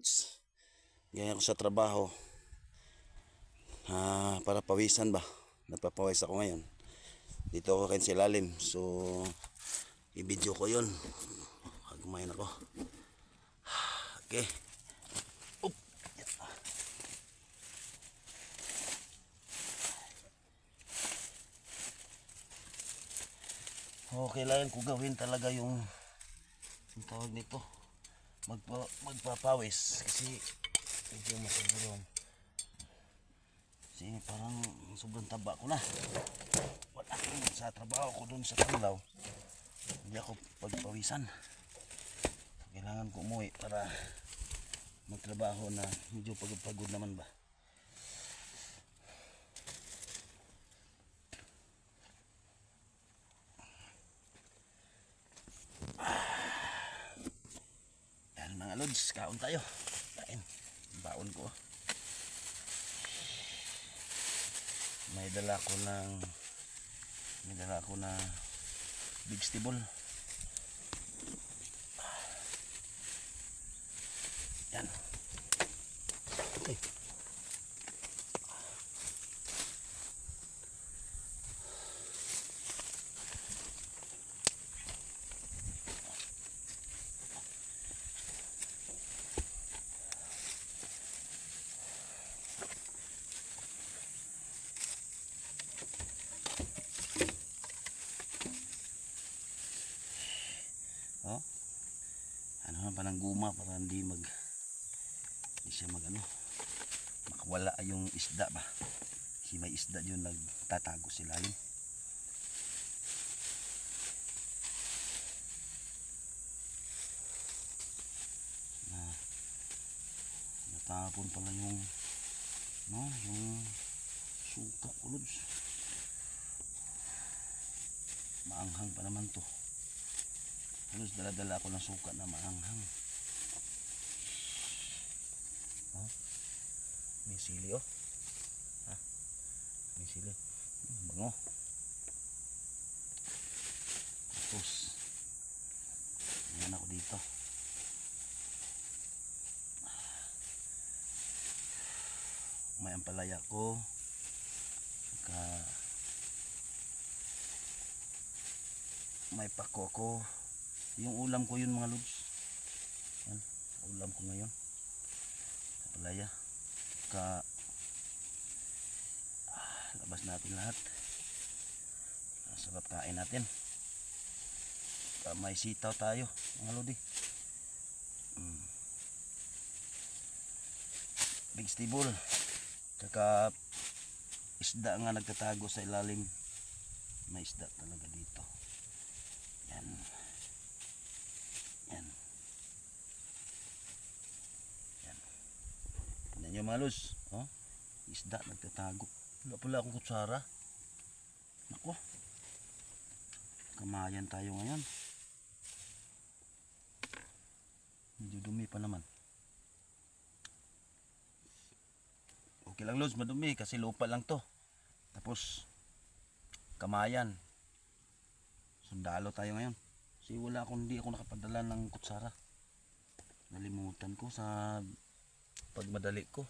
lods. Ganyan ako sa trabaho. Ah, para pawisan ba? Nagpapawis ako ngayon. Dito ako kayo sa ilalim. So, i-video ko yun. Kumain ako. Okay. Oop. Oh, kailangan ko gawin talaga yung yung tawag nito magpa, magpapawis kasi medyo masuburon kasi parang sobrang taba ko na. Wala akong sa trabaho ko dun sa Tanglaw. Hindi ako pagpawisan. Kailangan ko umuwi para magtrabaho na medyo pagod-pagod naman ba Yan mga kaon tayo. Kain. Baon ko. May dala ko ng may dala ko na vegetable. Yan. Okay. Oh. Na pa ng guma para hindi mag hindi siya mag ano makawala yung isda ba. Kasi may isda yun nagtatago sila yun. Na natapon pala yung no, yung suka kulods. Maanghang pa naman to. Halos dala-dala ako ng suka na maanghang. Oh, may sili oh. Ha? May sili. Hmm, bango. Tapos, yan ako dito. May ampalaya ko. Saka, may pako ko. Yung ulam ko yun mga lods. Yan, ulam ko ngayon. Kapalaya. Ka ah, labas natin lahat. Ah, Sarap kain natin. Ka may sitaw tayo, mga lodi. Mm. Vegetable. Kaka isda nga nagtatago sa ilalim. May isda talaga dito. Yan. Yan. Yan. Tignan nyo mga lus. Oh, isda nagtatago. Wala pala akong kutsara. Nako. Kamayan tayo ngayon. Medyo dumi pa naman. Okay lang lus, madumi kasi lupa lang to. Tapos kamayan. Sundalo tayo ngayon. Kasi wala akong hindi ako nakapadala ng kutsara. Nalimutan ko sa pagmadali ko.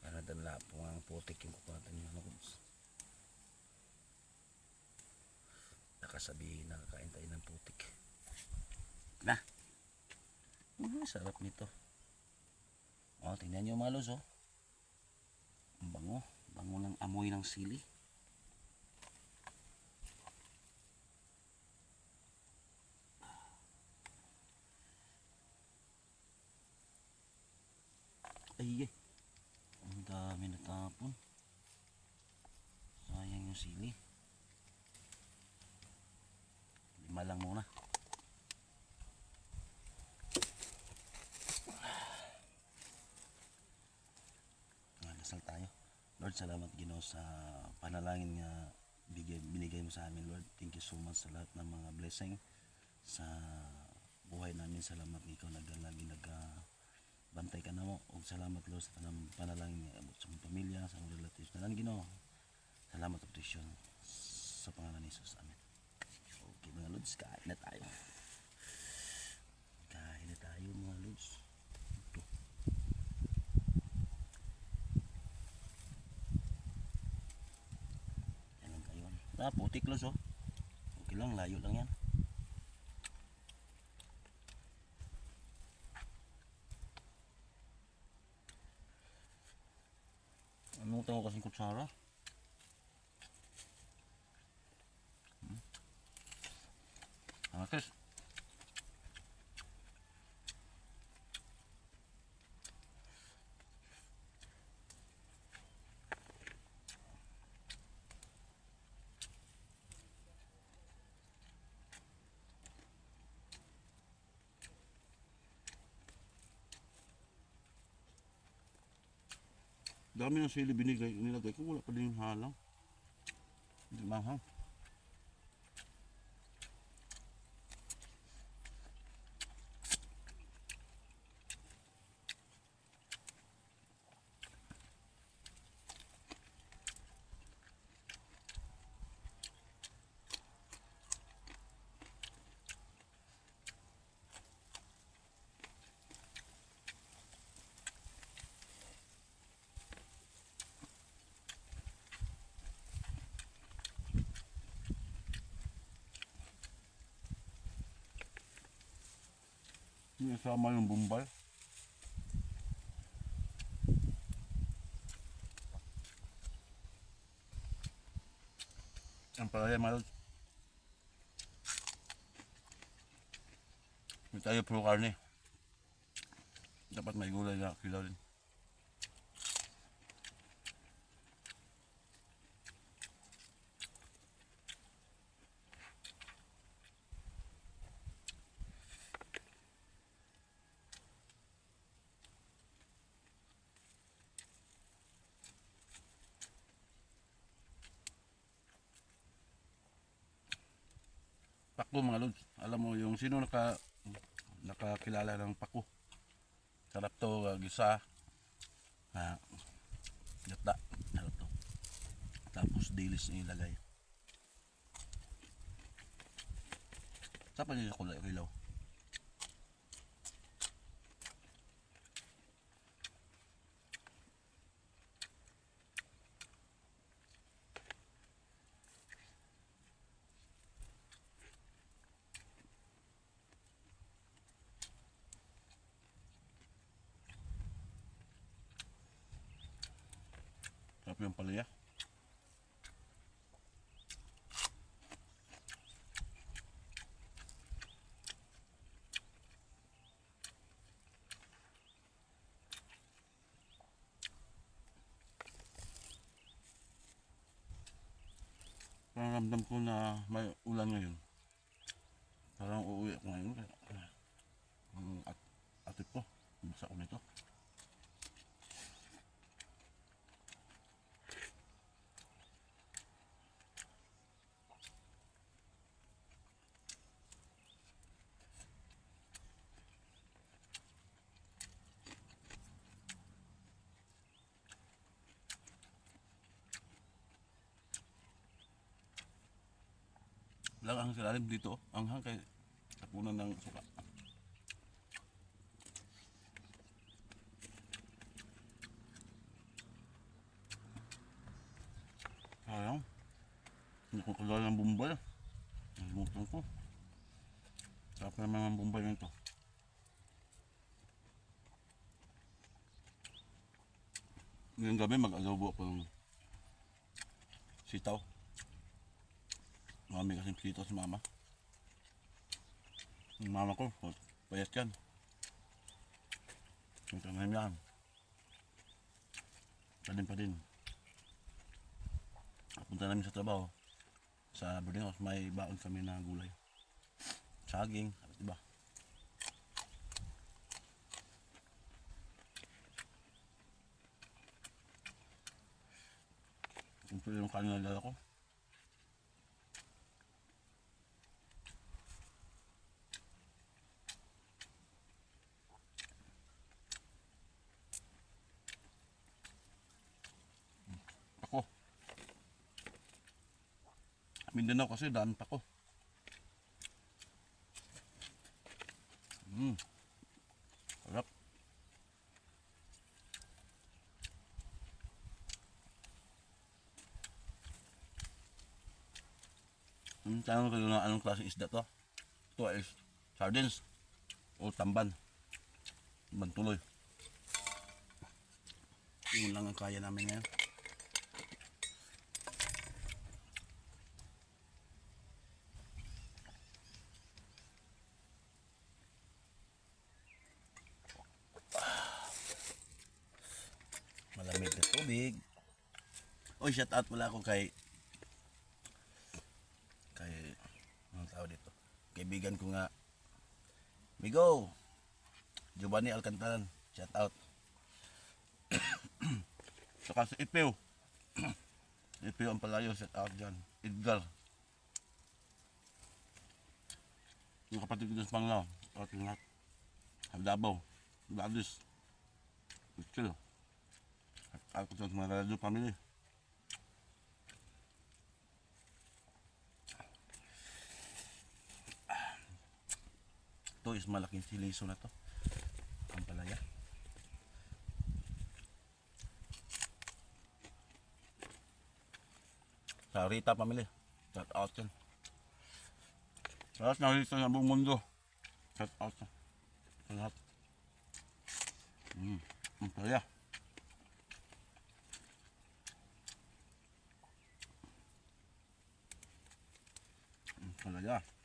Para dala po ang putik yung kukuhatan yung ano ko. Nakasabihin na tayo ng putik. Na. Uh, sarap nito. O, tingnan nyo mga los, oh. Ang bango. Bango ng amoy ng sili. Ay, eh. Ang dami natapon. Sayang yung sili. Lima lang muna. Dasal tayo. Lord, salamat Ginoo sa panalangin nga bigay, binigay mo sa amin, Lord. Thank you so much sa lahat ng mga blessing sa buhay namin. Salamat ikaw nagalagi nag bantay ka na mo og salamat Lord sa panalangin nga abot sa mong pamilya sa mong relatives na Ginoo Salamat at tuition sa pangalan ni Jesus. Amen. Okay mga lods, kain na tayo. Kain na tayo mga lods. Ito. Yan ang kayon. Ah, putik lods oh. Okay lang, layo lang yan. Ano tayo kasing kutsara? Chris. Dami ng sili binigay, nilagay ko, wala pa din yung halang. Hindi mahang. Hindi sama yung bumbay. Ang palaya mga lods. May tayo puro karne. Dapat may gulay na kilaw din. Pako mga lods. Alam mo yung sino naka nakakilala ng pako. Sarap to uh, gisa. Ah, gata. Sarap to. Tapos dilis na ilagay. Sapa niya kulay kilaw. Sarap yung palaya. Parang ramdam ko na may ulan ngayon. Parang uuwi ako ngayon. At atip ko. Basa ko nito. Lang ang silalim dito. Ang hang kay tapunan ng suka. Sayang. Hindi ko kalala ng bumbay. Nalimutan ko. Sarap naman ang bumbay nito. Ngayong gabi mag-adobo ako ng sitaw. Marami kasing sitaw si mama. Yung mama ko, payat yan. Yung tananim yan. Pa din pa din. Punta namin sa trabaho. Sa boarding may baon kami na gulay. Saging, diba? Yung kanin na dala ko. Ako. Mindanao kasi daan pa ko. Hmm. Sarap. Tanong kayo na anong klaseng isda to? Ito is sardines o tamban. Bantuloy. Yun lang ang kaya namin ngayon. Oy, shout out pala ako kay kay anong tao dito. Kaibigan ko nga Migo Giovanni Alcantaran shout out Saka si Ipew Ipew ang palayo shout out dyan. Edgar. Yung kapatid ko dun sa Panglao. Shout out lahat Habdabaw. Gladys Chill. Shout out ko sa mga radio family Ito is malaking siliso na to. Ang palaya. Sa Rita family. Shout out yan. Lahat na rito sa buong mundo. Shout out yan. Sa lahat. Mm, ang palaya. Ang palaya.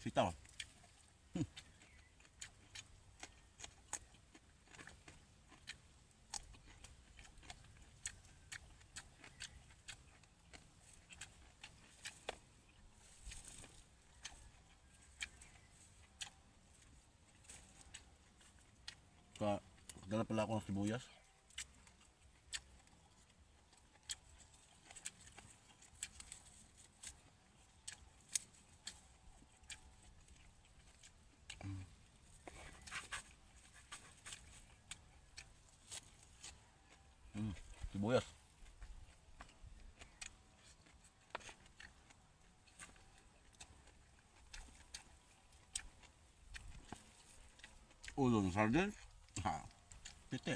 Sitaw. Ka, dala pala ako ng sibuyas. Mm, sibuyas. Ulo ng sardines. Ha. Piti.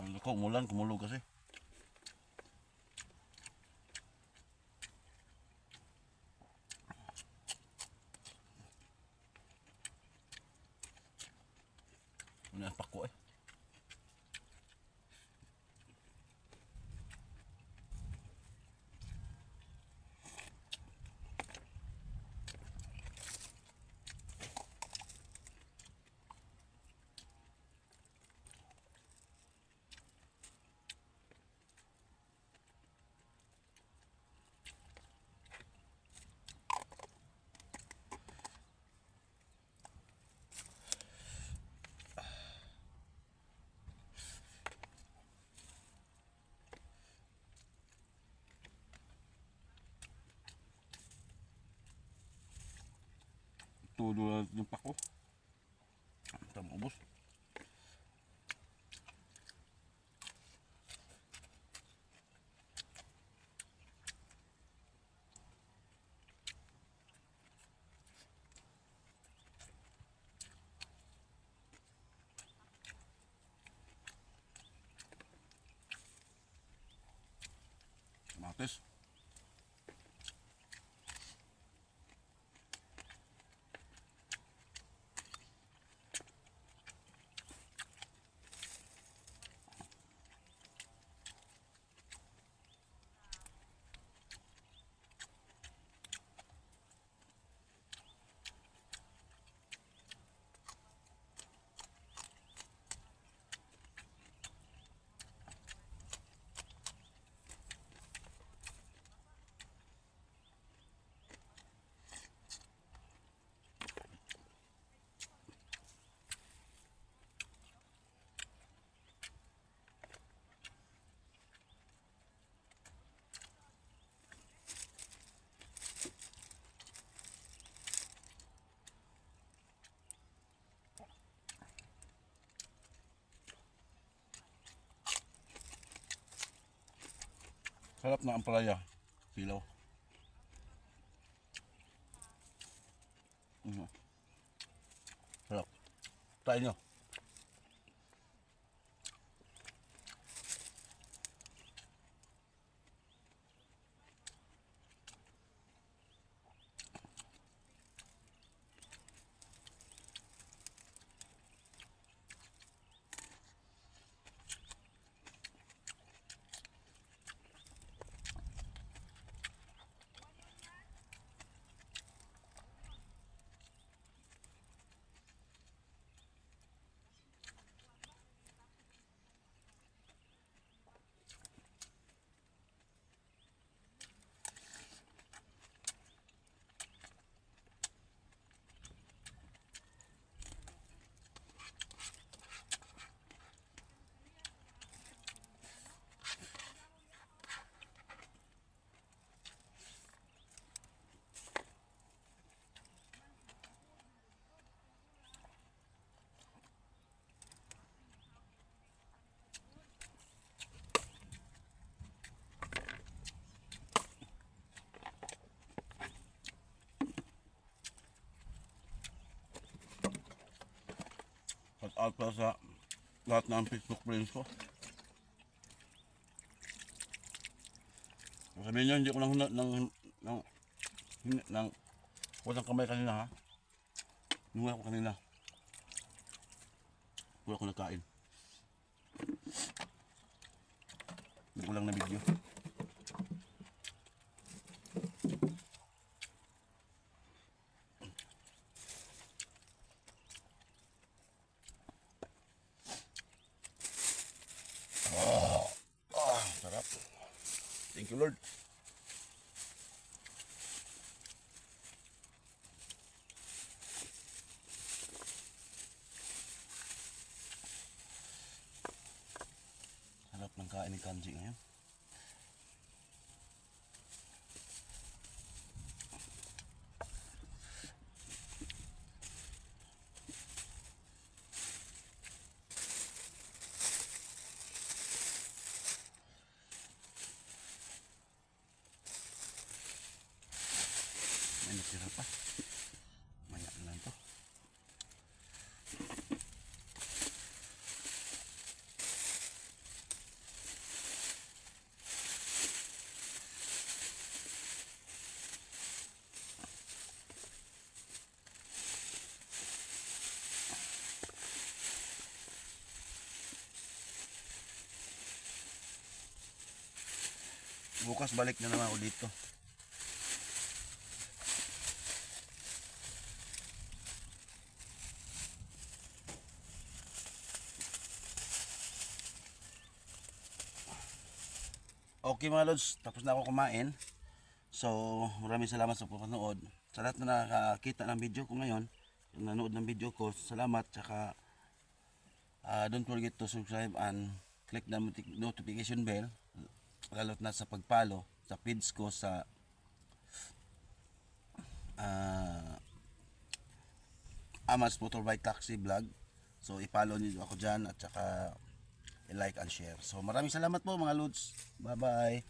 Ang ko, umulan, kumulog kasi. Ang pako eh. Todo yung pako. Tama ubos. Sarap ng ampalaya. Silaw. Mm. Sarap. Try nyo. Out pa sa lahat ng Facebook friends ko. Sabihin nyo, hindi ko lang ng, ng, ng, ng, ng, ng kamay kanina ha. Nunga ako kanina. Wala ako nagkain. Hindi ko lang na video. Ah, sarap. Thank you Lord. Sarap ng kain ni Kanji ngayon. May natira pa. Maya na lang to. Bukas balik na naman ako dito. Okay mga lods, tapos na ako kumain. So, maraming salamat sa panonood. Sa lahat na nakakita ng video ko ngayon, yung nanood ng video ko, salamat. Tsaka, ah, don't forget to subscribe and click the noti- notification bell. Lalo na sa pagpalo, sa feeds ko sa ah Amas Motorbike Taxi Vlog. So, i-follow niyo ako dyan at saka i-like and share. So, maraming salamat po mga lods. Bye-bye.